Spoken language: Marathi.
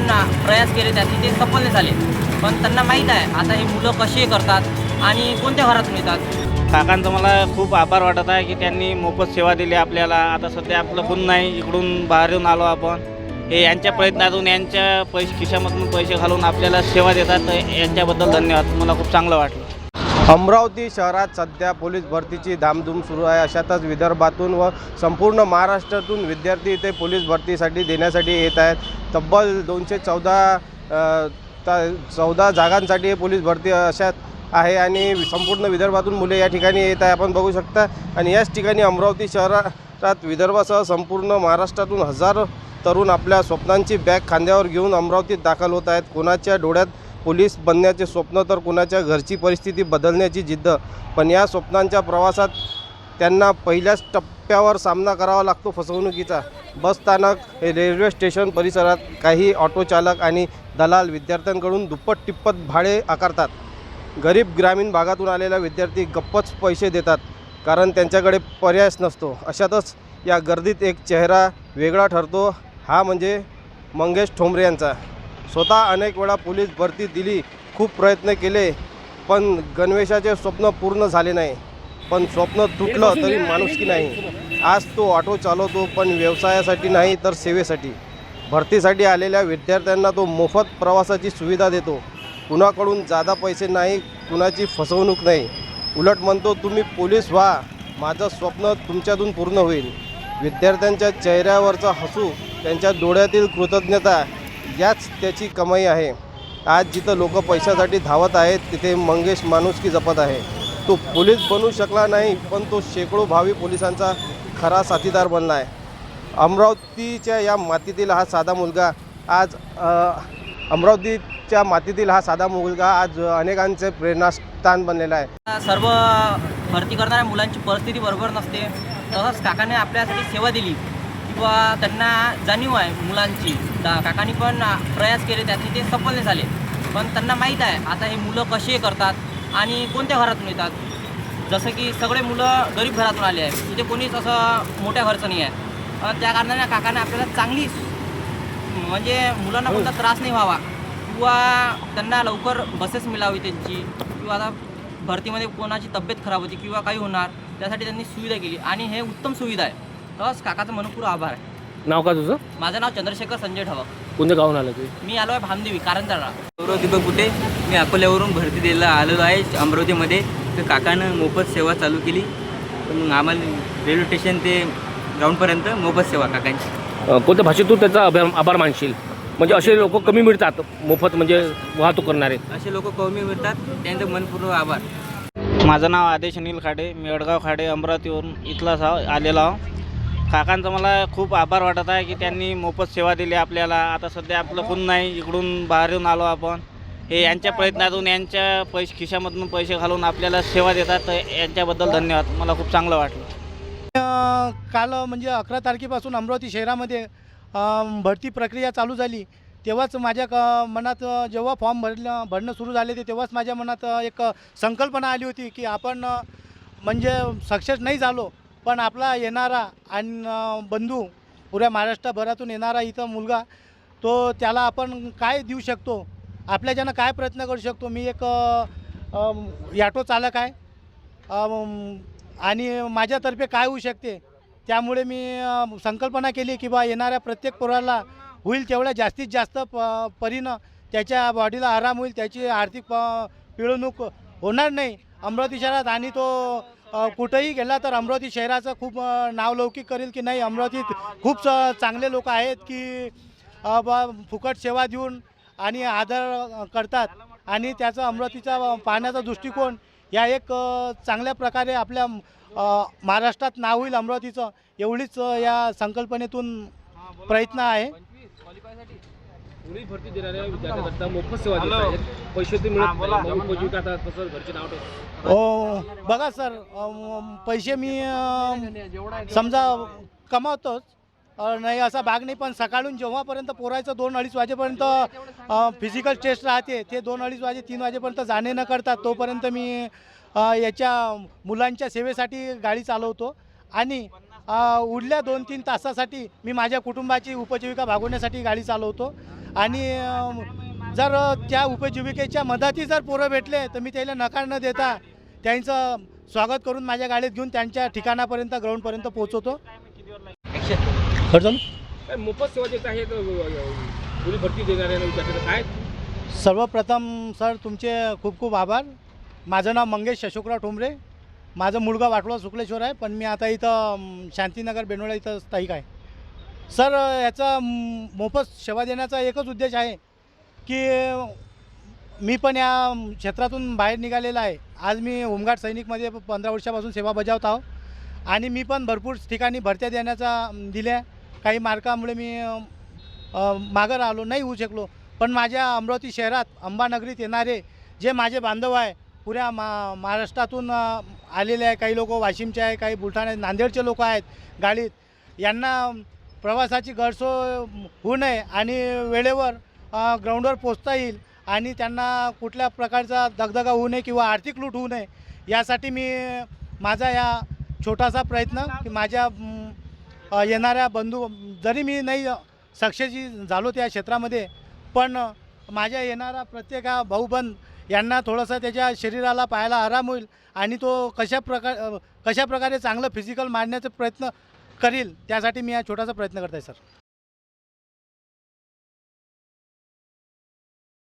सर्वांना प्रयास केले त्यांनी ते सफल नाही झाले. पण त्यांना माहीत आहे आता हे मुलं कसे करतात आणि कोणत्या घरातून येतात? काकांचं मला खूप आभार वाटत आहे की त्यांनी मोफत सेवा दिली आपल्याला. आता सध्या आपलं कोण नाही इकडून बाहेर येऊन आलो आपण. हे यांच्या प्रयत्नातून यांच्या पैसे खिशामधून पैसे घालून आपल्याला सेवा देतात तर यांच्याबद्दल धन्यवाद. मला खूप चांगलं वाटलं. अमरावती शहरात सध्या पोलीस भरतीची धामधूम सुरू आहे. अशातच विदर्भातून व संपूर्ण महाराष्ट्रातून विद्यार्थी इथे पोलीस भरतीसाठी देण्यासाठी येत आहेत. तब्बल दोनशे चौदा चौदा जागांसाठी हे पोलीस भरती अशात आहे आणि संपूर्ण विदर्भातून मुले या ठिकाणी येत आहे. आपण बघू शकता. आणि याच ठिकाणी अमरावती शहरात विदर्भासह संपूर्ण महाराष्ट्रातून हजारो तरुण आपल्या स्वप्नांची बॅग खांद्यावर घेऊन अमरावतीत दाखल होत आहेत. कोणाच्या डोळ्यात पोलीस बनण्याचे स्वप्न तर कुणाच्या घरची परिस्थिती बदलण्याची जिद्द पण या स्वप्नांच्या प्रवासात त्यांना पहिल्याच टप्प्यावर सामना करावा लागतो फसवणुकीचा. बस स्थानक हे रेल्वे स्टेशन परिसरात काही ऑटोचालक आणि दलाल विद्यार्थ्यांकडून दुप्पट टिप्पत भाडे आकारतात. गरीब ग्रामीण भागातून आलेला विद्यार्थी गप्पच पैसे देतात कारण त्यांच्याकडे पर्यायच नसतो. अशातच या गर्दीत एक चेहरा वेगळा ठरतो हा म्हणजे मंगेश ठोंबरे यांचा. स्वतः अनेक वेळा पोलीस भरती दिली खूप प्रयत्न केले पण गणवेशाचे स्वप्न पूर्ण झाले नाही. पण स्वप्न तुटलं तरी माणुसकी नाही. आज तो ऑटो चालवतो पण व्यवसायासाठी नाही तर सेवेसाठी. भरतीसाठी आलेल्या विद्यार्थ्यांना तो मोफत प्रवासाची सुविधा देतो. कुणाकडून जादा पैसे नाही कुणाची फसवणूक नाही. उलट म्हणतो तुम्ही पोलीस व्हा. माझं स्वप्न तुमच्यातून पूर्ण होईल. विद्यार्थ्यांच्या चेहऱ्यावरचा हसू त्यांच्या डोळ्यातील कृतज्ञता याच त्याची कमाई आहे. आज जिथं लोक पैशासाठी धावत आहेत तिथे मंगेश माणुसकी जपत आहे. तो पोलीस बनू शकला नाही पण तो शेकडो भावी पोलिसांचा खरा साथीदार बनला आहे. अमरावतीच्या या मातीतील हा साधा मुलगा आज अमरावतीच्या मातीतील हा साधा मुलगा आज अनेकांचे प्रेरणास्थान बनलेला आहे. सर्व भरती करणाऱ्या मुलांची परिस्थिती बरोबर नसते. तसंच काकाने आपल्यासाठी सेवा दिली. किंवा त्यांना जाणीव आहे मुलांची. काकांनी पण प्रयास केले त्यांनी ते सफल नाही झाले. पण त्यांना माहीत आहे आता हे मुलं कसे करतात आणि कोणत्या घरातून येतात? जसं की सगळे मुलं गरीब घरातून आले आहे इथे कोणीच असं मोठ्या घरचं नाही आहे. त्या कारणाने काकाने आपल्याला चांगली म्हणजे मुलांना कोणता त्रास नाही व्हावा. किंवा त्यांना लवकर बसेस मिळावी त्यांची. किंवा आता भरतीमध्ये कोणाची तब्येत खराब होती किंवा काही होणार त्यासाठी त्यांनी सुविधा केली. आणि हे उत्तम सुविधा आहे. तसंच काकाचं मनपूर आभार आहे. नाव का तुझं? माझं नाव चंद्रशेखर संजय ठवक कोणत्या गावून आलं तू? मी आलो आहे भामदेवी कारंजाळा. गौरव दीपक कुठे? मी अकोल्यावरून भरती द्यायला आलेलो आहे अमरावतीमध्ये. तर काकानं मोफत सेवा चालू केली. तर मग आम्हाला रेल्वे स्टेशन ते ग्राउंडपर्यंत मोफत सेवा काकांची. अं, कोणत्या भाषेत तू त्याचा आभार आभार मानशील? म्हणजे असे लोक कमी मिळतात मोफत म्हणजे वाहतूक करणारे. असे लोक कमी मिळतात त्यांचं मनपूर्वक आभार. माझं नाव आदेश अनिल खाडे मी अडगाव खाडे अमरावतीवरून इथलाच आहो आलेलो आहो. काकांचं मला खूप आभार वाटत आहे की त्यांनी मोफत सेवा दिली आपल्याला. आता सध्या आपलं कोण नाही इकडून बाहेर येऊन आलो आपण. हे यांच्या प्रयत्नातून यांच्या पैसे खिशामधून पैसे घालून आपल्याला सेवा देतात तर यांच्याबद्दल धन्यवाद. मला खूप चांगलं वाटलं. काल म्हणजे अकरा तारखेपासून अमरावती शहरामध्ये भरती प्रक्रिया चालू झाली. तेव्हाच माझ्या क मनात जेव्हा फॉर्म भरलं भरणं सुरू झाले ते तेव्हाच माझ्या मनात एक संकल्पना आली होती की आपण म्हणजे सक्सेस नाही झालो पण आपला येणारा आणि बंधू पुऱ्या महाराष्ट्रभरातून येणारा इथं मुलगा तो त्याला आपण काय देऊ शकतो? आपल्याच्यानं काय प्रयत्न करू शकतो? मी एक याटो ॲटो चालक आहे. आणि माझ्यातर्फे काय होऊ शकते? त्यामुळे मी संकल्पना केली की बा येणाऱ्या प्रत्येक पोराला होईल तेवढ्या जास्तीत जास्त प परीनं त्याच्या बॉडीला आराम होईल त्याची आर्थिक प पिळवणूक होणार नाही. अमरावती शहरात आणि तो कुठंही गेला तर अमरावती शहराचं खूप नावलौकिक करेल की नाही अमरावतीत खूप चांगले लोक आहेत की बा फुकट सेवा देऊन आणि आदर करतात. आणि त्याचा अमरावतीचा पाहण्याचा दृष्टिकोन या एक चांगल्या प्रकारे आपल्या महाराष्ट्रात नाव होईल अमरावतीचं एवढीच या संकल्पनेतून प्रयत्न आहे. भरती देणाऱ्या विद्यार्थ्यांकरता मोफत सेवा देत आहेत. पैसे ते मिळत नाही. मग उपजीविका आता कसं घरचे नाव ठेवतात. ओ बघा सर अम, पैसे मी अम, समजा कमावतोच. अ, नाही असा भाग नाही पण सकाळून जेव्हापर्यंत पोरायचं दोन अडीच वाजेपर्यंत फिजिकल टेस्ट राहते ते दोन अडीच वाजे तीन वाजेपर्यंत जाणे न करतात तोपर्यंत मी अ, याच्या मुलांच्या सेवेसाठी गाडी चालवतो. आणि अ, उरल्या दोन तीन तासासाठी मी माझ्या कुटुंबाची उपजीविका भागवण्यासाठी गाडी चालवतो. आणि जर त्या उपजीविकेच्या मदती जर पोरं भेटले तर मी त्याला नकार न देता त्यांचं स्वागत करून माझ्या गाडीत घेऊन त्यांच्या ठिकाणापर्यंत ग्राउंडपर्यंत पोहोचवतो. मोफत सेवा पोलीस भरती देणाऱ्या काय? सर्वप्रथम सर तुमचे खूप खूप आभार. माझं नाव मंगेश अशोकराव ठोंबरे. माझं मुलगा वाटोळा शुक्लेश्वर आहे पण मी आता इथं शांतीनगर बेनोळा इथं स्थायिक आहे. सर याचा मोफत सेवा देण्याचा एकच उद्देश आहे की मी पण या क्षेत्रातून बाहेर निघालेला आहे. आज मी होमगार्ड सैनिकमध्ये पंधरा वर्षापासून सेवा बजावत आहो आणि मी पण भरपूर ठिकाणी भरत्या देण्याचा दिल्या. काही मार्कामुळे मी मागं राहिलो नाही होऊ शकलो. पण माझ्या अमरावती शहरात अंबानगरीत येणारे जे माझे बांधव आहे पुऱ्या मा महाराष्ट्रातून आलेले आहे. काही लोक वाशिमचे आहे काही बुलढाणा नांदेडचे लोक आहेत गाडीत. यांना प्रवासाची गैरसोय होऊ नये आणि वेळेवर ग्राउंडवर पोचता येईल आणि त्यांना कुठल्या प्रकारचा दगदगा होऊ नये किंवा आर्थिक लूट होऊ नये यासाठी मी माझा या छोटासा प्रयत्न की माझ्या येणाऱ्या बंधू जरी मी नाही सक्सेसही झालो त्या क्षेत्रामध्ये पण माझ्या येणारा प्रत्येक हा भाऊबंद यांना थोडंसं त्याच्या शरीराला पाहायला आराम होईल आणि तो कशा प्रकार कशा प्रकारे चांगलं फिजिकल मारण्याचा प्रयत्न करील त्यासाठी मी हा छोटासा प्रयत्न करत आहे सर.